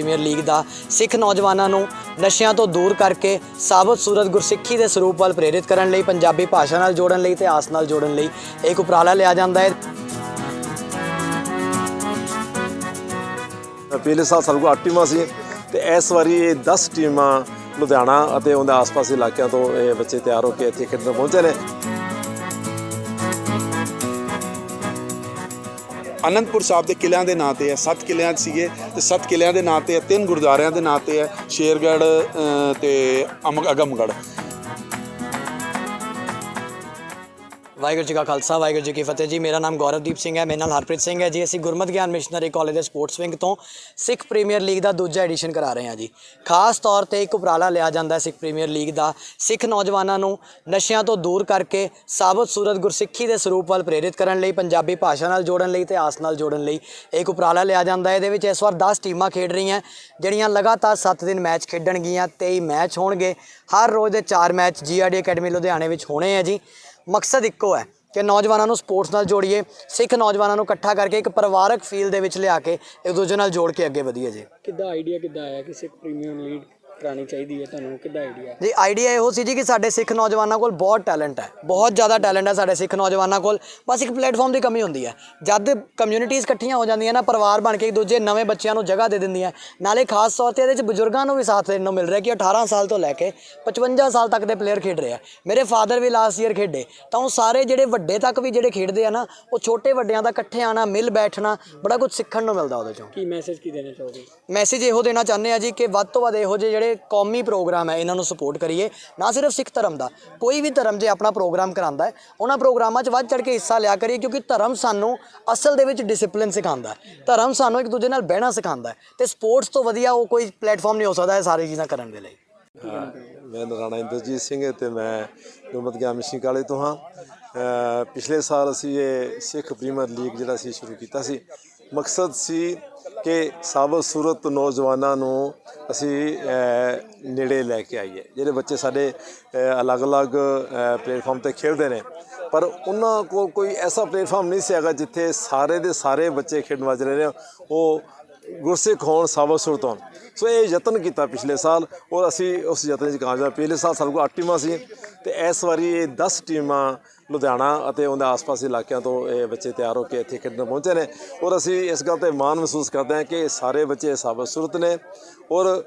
Premier league ਦਾ ਸਿੱਖ ਨੌਜਵਾਨਾਂ ਨੂੰ ਨਸ਼ਿਆਂ ਤੋਂ ਦੂਰ ਕਰਕੇ ਸਾਬਤ ਸੂਰਤ ਗੁਰਸਿੱਖੀ ਦੇ ਸਰੂਪ ਵੱਲ ਪ੍ਰੇਰਿਤ ਕਰਨ ਲਈ, ਪੰਜਾਬੀ ਭਾਸ਼ਾ ਨਾਲ ਜੋੜਨ ਲਈ ਤੇ ਨਾਲ ਜੋੜਨ ਲਈ ਇੱਕ ਉਪਰਾਲਾ ਲਿਆ ਜਾਂਦਾ ਹੈ। ਪਿਛਲੇ ਸਾਲ ਸਾਡੇ 8 ਟੀਮਾਂ ਸੀ ਤੇ ਇਸ ਵਾਰੀ ਇਹ 10 ਟੀਮਾਂ ਲੁਧਿਆਣਾ ਅਤੇ ਉਹਦੇ ਆਸ-ਪਾਸ ਇਲਾਕਿਆਂ ਤੋਂ ਇਹ ਬੱਚੇ ਤਿਆਰ ਹੋ ਕੇ ਇੱਥੇ ਖੇਡਣ ਪਹੁੰਚੇ ਨੇ। ਅਨੰਦਪੁਰ ਸਾਹਿਬ ਦੇ ਕਿਲਿਆਂ ਦੇ ਨਾਂ ਤੇ ਹੈ ਸੱਤ ਕਿਲਿਆਂ 'ਚ ਸੀਗੇ ਤੇ ਸੱਤ ਕਿਲਿਆਂ ਦੇ ਨਾਂ ਤੇ ਹੈ ਤਿੰਨ ਗੁਰਦੁਆਰਿਆਂ ਦੇ ਨਾਂ ਤੇ ਹੈ ਸ਼ੇਰਗੜ੍ਹ ਅ, ਤੇ ਅਮ ਵਾਹਿਗੁਰੂ ਜੀ ਕਾ ਖਾਲਸਾ, ਵਾਹਿਗੁਰੂ ਜੀ ਕੀ ਫਤਿਹ ਜੀ। ਮੇਰਾ ਨਾਮ ਗੌਰਵਦੀਪ ਸਿੰਘ ਹੈ, ਮੇਰੇ ਨਾਲ ਹਰਪ੍ਰੀਤ ਸਿੰਘ ਹੈ ਜੀ। ਅਸੀਂ ਗੁਰਮਤਿ ਗਿਆਨ ਮਿਸ਼ਨਰੀ ਕਾਲਜ ਦੇ ਸਪੋਰਟਸ ਵਿੰਗ ਤੋਂ ਸਿੱਖ ਪ੍ਰੀਮੀਅਰ ਲੀਗ ਦਾ ਦੂਜਾ ਐਡੀਸ਼ਨ ਕਰਾ ਰਹੇ ਹਾਂ ਜੀ। ਖਾਸ ਤੌਰ ਤੇ ਇੱਕ ਉਪਰਾਲਾ ਲਿਆ ਜਾਂਦਾ ਹੈ ਸਿੱਖ ਪ੍ਰੀਮੀਅਰ ਲੀਗ ਦਾ। ਸਿੱਖ ਨੌਜਵਾਨਾਂ ਨੂੰ ਨਸ਼ਿਆਂ ਤੋਂ ਦੂਰ ਕਰਕੇ ਸਾਬਤ ਸੂਰਤ ਗੁਰਸਿੱਖੀ ਦੇ ਸਰੂਪ ਵੱਲ ਪ੍ਰੇਰਿਤ ਕਰਨ ਲਈ, ਪੰਜਾਬੀ ਭਾਸ਼ਾ ਨਾਲ ਜੋੜਨ ਲਈ ਇਤਿਹਾਸ ਨਾਲ ਜੋੜਨ ਲਈ ਇੱਕ ਉਪਰਾਲਾ ਲਿਆ ਜਾਂਦਾ ਹੈ। ਇਹਦੇ ਵਿੱਚ ਇਸ ਵਾਰ 10 ਟੀਮਾਂ ਖੇਡ ਰਹੀਆਂ, ਜਿਹੜੀਆਂ ਲਗਾਤਾਰ 7 ਦਿਨ ਮੈਚ ਖੇਡਣਗੀਆਂ 23 ਮੈਚ ਹੋਣਗੇ। ਹਰ ਰੋਜ਼ ਦੇ 4 ਮੈਚ ਜੀਆਰਡੀ ਅਕੈਡਮੀ ਲੁਧਿਆਣੇ ਵਿੱਚ ਹੋਣੇ ਆ ਜੀ। ਮਕਸਦ ਇੱਕੋ ਹੈ ਕਿ ਨੌਜਵਾਨਾਂ ਨੂੰ ਸਪੋਰਟਸ ਨਾਲ ਜੋੜੀਏ, ਸਿੱਖ ਨੌਜਵਾਨਾਂ ਨੂੰ ਇਕੱਠਾ ਕਰਕੇ ਇੱਕ ਪਰਿਵਾਰਕ ਫੀਲ ਦੇ ਵਿੱਚ ਲਿਆ ਕੇ ਇੱਕ ਦੂਜੇ ਨਾਲ ਜੋੜ ਕੇ ਅੱਗੇ ਵਧੀਏ ਜੀ। ਕਿੱਦਾਂ ਆਈਡੀਆ ਕਿੱਦਾਂ ਆਇਆ ਕਿ ਸਿੱਖ ਪ੍ਰੀਮੀਅਰ ਲੀਗ ਕਰਾਣੀ ਚਾਹੀਦੀ ਹੈ ਤੁਹਾਨੂੰ ਕਿੱਦਾਂ ਆਈਡੀਆ ਜੀ ਆਈਡੀਆ ਇਹੋ ਸੀ ਜੀ ਕਿ ਸਾਡੇ ਸਿੱਖ ਨੌਜਵਾਨਾਂ ਕੋਲ ਬਹੁਤ ਟੈਲੈਂਟ ਹੈ। ਬਹੁਤ ਜ਼ਿਆਦਾ ਟੈਲੈਂਟ ਹੈ ਸਾਡੇ ਸਿੱਖ ਨੌਜਵਾਨਾਂ ਕੋਲ। ਬਸ ਇੱਕ ਪਲੇਟਫਾਰਮ ਦੀ ਕਮੀ ਹੁੰਦੀ ਹੈ। ਜਦ ਕਮਿਊਨਿਟੀਆਂ ਇਕੱਠੀਆਂ ਹੋ ਜਾਂਦੀਆਂ ਨਾ ਪਰਿਵਾਰ ਬਣ ਕੇ ਇੱਕ ਦੂਜੇ ਨਵੇਂ ਬੱਚਿਆਂ ਨੂੰ ਜਗ੍ਹਾ ਦੇ ਦਿੰਦੀਆਂ ਨਾਲੇ ਖਾਸ ਤੌਰ ਤੇ ਇਹਦੇ ਵਿੱਚ ਬਜ਼ੁਰਗਾਂ ਨੂੰ ਵੀ ਸਾਥ ਦੇਣ ਨੂੰ ਮਿਲ ਰਿਹਾ ਕਿ 18 ਸਾਲ ਤੋਂ ਲੈ ਕੇ 55 ਸਾਲ ਤੱਕ ਦੇ ਪਲੇਅਰ ਖੇਡ ਰਹੇ ਆ। ਮੇਰੇ ਫਾਦਰ ਵੀ ਲਾਸਟ ਈਅਰ ਖੇਡੇ। ਤਾਂ ਉਹ ਸਾਰੇ ਜਿਹੜੇ ਵੱਡੇ ਤੱਕ ਵੀ ਜਿਹੜੇ ਖੇਡਦੇ ਆ ਨਾ ਉਹ ਛੋਟੇ ਵੱਡਿਆਂ ਦਾ ਇਕੱਠੇ ਆਣਾ ਮਿਲ ਬੈਠਣਾ ਬੜਾ ਕੁਝ ਸਿੱਖਣ ਨੂੰ ਮਿਲਦਾ ਉਹਦੇ ਚੋਂ। ਕੀ ਮੈਸੇਜ ਕੀ ਦੇਣਾ ਚਾਹੋਗੇ? ਮੈਸੇਜ ਇਹੋ ਦੇਣਾ ਚਾਹੁੰਦੇ ਆ ਜੀ ਕਿ ਵੱਧ ਤੋਂ ਵੱਧ ਇਹੋ ਜਿਹੇ ਜਿਹੜੇ ਕੌਮੀ ਪ੍ਰੋਗਰਾਮ ਹੈ, ਇਹਨਾਂ ਨੂੰ ਸਪੋਰਟ ਕਰੀਏ। ਨਾ ਸਿਰਫ ਸਿੱਖ ਧਰਮ ਦਾ, ਕੋਈ ਵੀ ਧਰਮ ਜੇ ਆਪਣਾ ਪ੍ਰੋਗਰਾਮ ਕਰਾਂਦਾ ਹੈ, ਉਹਨਾਂ ਪ੍ਰੋਗਰਾਮਾਂ 'ਚ ਵੱਧ ਚੜ ਕੇ ਹਿੱਸਾ ਲਿਆ ਕਰੀਏ ਕਿਉਂਕਿ ਧਰਮ ਸਾਨੂੰ ਅਸਲ ਦੇ ਵਿੱਚ ਡਿਸਪਲਿਨ ਸਿਖਾਉਂਦਾ ਧਰਮ ਸਾਨੂੰ ਇੱਕ ਦੂਜੇ ਨਾਲ ਬਹਿਣਾ ਸਿਖਾਉਂਦਾ ਹੈ ਤੇ ਸਪੋਰਟਸ ਤੋਂ ਵਧੀਆ ਉਹ ਕੋਈ ਪਲੇਟਫਾਰਮ ਨਹੀਂ ਹੋ ਸਕਦਾ ਇਹ ਸਾਰੀ ਚੀਜ਼ਾਂ ਕਰਨ ਦੇ ਲਈ। ਮੈਂ ਰਾਣਾ ਇੰਦਰਜੀਤ ਸਿੰਘ ਤੇ ਮੈਂ ਗੁਰਮਤਿ ਗਿਆਨ ਮਿਸ਼ਨ ਕਾਲਜ ਤੋਂ ਹਾਂ। ਪਿਛਲੇ ਸਾਲ ਅਸੀਂ ਇਹ ਸਿੱਖ ਪ੍ਰੀਮੀਅਰ ਲੀਗ ਜਿਹੜਾ ਸੀ, ਸ਼ੁਰੂ ਕੀਤਾ ਸੀ। ਮਕਸਦ ਸੀ ਕਿ ਸਾਬਤ ਸੂਰਤ ਨੌਜਵਾਨਾਂ ਨੂੰ ਅਸੀਂ ਨੇੜੇ ਲੈ ਕੇ ਆਈਏ। ਜਿਹੜੇ ਬੱਚੇ ਸਾਡੇ ਅਲੱਗ-ਅਲੱਗ ਪਲੇਟਫਾਰਮ ਤੇ ਖੇਡਦੇ ਨੇ। ਪਰ ਉਹਨਾਂ ਕੋਲ ਕੋਈ ਐਸਾ ਪਲੇਟਫਾਰਮ ਨਹੀਂ ਸੀ ਹੈਗਾ ਜਿੱਥੇ ਸਾਰੇ ਦੇ ਸਾਰੇ ਬੱਚੇ ਖੇਡਣ ਵਾਜ ਰਹੇ ਨੇ ਉਹ ਗੁਰਸਿੱਖ ਹੋਣ ਸਾਬਤ ਸੂਰਤ ਹੋਣ। ਸੋ ਇਹ ਯਤਨ ਕੀਤਾ ਪਿਛਲੇ ਸਾਲ ਔਰ ਅਸੀਂ ਉਸ ਯਤਨ 'ਚ ਕਾਮਯਾਬ। ਪਿਛਲੇ ਸਾਲ ਸਾਡੇ ਕੋਲ 8 ਟੀਮਾਂ ਸੀ ਤੇ ਇਸ ਵਾਰੀ ਇਹ 10 ਟੀਮਾਂ ਲੁਧਿਆਣਾ ਅਤੇ ਉਹਦੇ ਆਸ-ਪਾਸ ਦੇ ਇਲਾਕਿਆਂ ਤੋਂ ਇਹ ਬੱਚੇ ਤਿਆਰ ਹੋ ਕੇ ਇੱਥੇ ਖੇਡਣ ਪਹੁੰਚੇ ਨੇ। ਔਰ ਅਸੀਂ ਇਸ ਗੱਲ ਤੇ ਮਾਣ ਮਹਿਸੂਸ ਕਰਦੇ ਹਾਂ ਕਿ ਸਾਰੇ ਬੱਚੇ ਸਾਬਤ ਸੁਰਤ ਨੇ। ਔਰ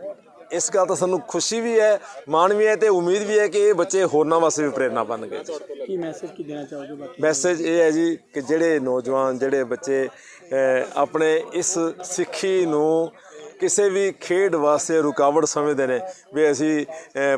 ਇਸ ਗੱਲ ਤੋਂ ਸਾਨੂੰ ਖੁਸ਼ੀ ਵੀ ਹੈ ਮਾਣ ਵੀ ਹੈ ਤੇ ਉਮੀਦ ਵੀ ਹੈ ਕਿ ਇਹ ਬੱਚੇ ਹੋਰਨਾਂ ਵਾਸਤੇ ਵੀ ਪ੍ਰੇਰਨਾ ਬਣਨਗੇ ਕੀ ਮੈਸੇਜ ਕੀ ਦੇਣਾ ਚਾਹੋਗੇ ਬਾਕੀ? ਮੈਸੇਜ ਇਹ ਹੈ ਜੀ ਕਿ ਜਿਹੜੇ ਨੌਜਵਾਨ ਜਿਹੜੇ ਬੱਚੇ ਆਪਣੇ ਇਸ ਸਿੱਖੀ ਨੂੰ ਕਿਸੇ ਵੀ ਖੇਡ ਵਾਸਤੇ ਰੁਕਾਵਟ ਸਮਝਦੇ ਨੇ ਵੀ ਅਸੀਂ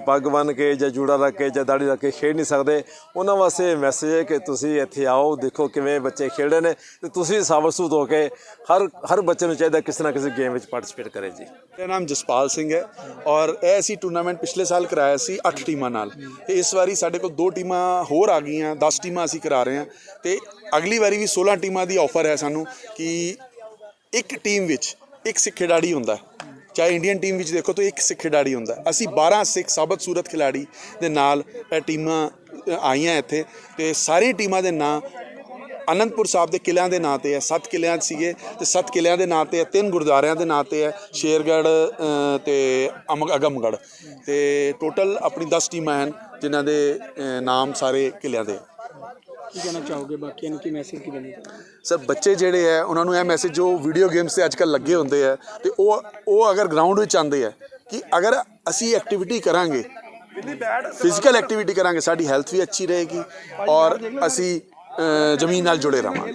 ਪੱਗ ਬੰਨ ਕੇ ਜਾਂ ਜੂੜਾ ਰੱਖ ਕੇ ਜਾਂ ਦਾੜੀ ਰੱਖ ਕੇ ਖੇਡ ਨਹੀਂ ਸਕਦੇ। ਉਹਨਾਂ ਵਾਸਤੇ ਮੈਸੇਜ ਹੈ ਕਿ ਤੁਸੀਂ ਇੱਥੇ ਆਓ, ਦੇਖੋ ਕਿਵੇਂ ਬੱਚੇ ਖੇਡ ਰਹੇ ਨੇ ਤੇ ਤੁਸੀਂ ਸਾਬਸੂਤ ਹੋ ਕੇ ਹਰ ਹਰ ਬੱਚੇ ਨੂੰ ਚਾਹੀਦਾ ਕਿਸੇ ਨਾ ਕਿਸੇ ਗੇਮ ਵਿੱਚ ਪਾਰਟਿਸਿਪੇਟ ਕਰੇ ਜੀ। ਮੇਰਾ ਨਾਮ ਜਸਪਾਲ ਸਿੰਘ ਹੈ ਔਰ ਇਹ ਅਸੀਂ ਟੂਰਨਾਮੈਂਟ ਪਿਛਲੇ ਸਾਲ ਕਰਾਇਆ ਸੀ 8 ਟੀਮਾਂ ਨਾਲ। ਤੇ ਇਸ ਵਾਰੀ ਸਾਡੇ ਕੋਲ ਦੋ ਟੀਮਾਂ ਹੋਰ ਆ ਗਈਆਂ 10 ਟੀਮਾਂ ਅਸੀਂ ਕਰਾ ਰਹੇ ਹਾਂ। ਤੇ ਅਗਲੀ ਵਾਰੀ ਵੀ 16 ਟੀਮਾਂ ਦੀ ਆਫਰ ਹੈ ਸਾਨੂੰ ਕਿ ਇੱਕ ਟੀਮ ਵਿੱਚ ਇੱਕ ਸਿੱਖ ਖਿਡਾਰੀ ਹੁੰਦਾ ਚਾਹੇ ਇੰਡੀਅਨ ਟੀਮ ਵਿੱਚ ਦੇਖੋ ਤਾਂ ਇੱਕ ਸਿੱਖ ਖਿਡਾਰੀ ਹੁੰਦਾ ਅਸੀਂ 12 ਸਿੱਖ ਸਾਬਤ ਸੂਰਤ ਖਿਡਾਰੀ ਦੇ ਨਾਲ ਇਹ ਟੀਮਾਂ ਆਈਆਂ ਇੱਥੇ ਤੇ ਸਾਰੀ ਟੀਮਾਂ ਦੇ ਨਾਂ ਅਨੰਦਪੁਰ ਸਾਹਿਬ ਦੇ ਕਿਲਿਆਂ ਦੇ ਨਾਂ ਤੇ ਹੈ। ਸੱਤ ਕਿਲਿਆਂ 'ਚ ਸੀਗੇ ਤੇ ਸੱਤ ਕਿਲਿਆਂ ਦੇ ਨਾਂ ਤੇ ਹੈ ਤਿੰਨ ਗੁਰਦੁਆਰਿਆਂ ਦੇ ਨਾਂ ਤੇ ਹੈ ਸ਼ੇਰਗੜ੍ਹ ਅ, ਤੇ ਅਮ ਅਗਮਗੜ੍ਹ ਤੇ ਟੋਟਲ ਆਪਣੀ 10 ਟੀਮਾਂ ਹਨ ਜਿਨ੍ਹਾਂ ਦੇ ਨਾਮ ਸਾਰੇ ਕਿਲਿਆਂ ਦੇ ਹੈ। ਕੀ ਕਹਿਣਾ ਚਾਹੋਗੇ? ਬਾਕੀਆਂ ਨੂੰ ਕੀ ਮੈਸੇਜ ਕੀ ਦੇਣਾ ਸਰ, ਬੱਚੇ ਜਿਹੜੇ ਹੈ ਉਹਨਾਂ ਨੂੰ ਇਹ ਮੈਸੇਜ ਜੋ ਵੀਡੀਓ ਗੇਮਸ ਤੇ ਅੱਜਕੱਲ ਲੱਗੇ ਹੁੰਦੇ ਹੈ ਤੇ ਉਹ ਉਹ ਅਗਰ ਗਰਾਊਂਡ ਵਿੱਚ ਆਉਂਦੇ ਹੈ ਕਿ ਅਗਰ ਅਸੀਂ ਐਕਟੀਵਿਟੀ ਕਰਾਂਗੇ ਫਿਜ਼ੀਕਲ ਐਕਟੀਵਿਟੀ ਕਰਾਂਗੇ, ਸਾਡੀ ਹੈਲਥ ਵੀ ਅੱਛੀ ਰਹੇਗੀ ਔਰ ਅਸੀਂ ਜ਼ਮੀਨ ਨਾਲ ਜੁੜੇ ਰਹਾਂਗੇ।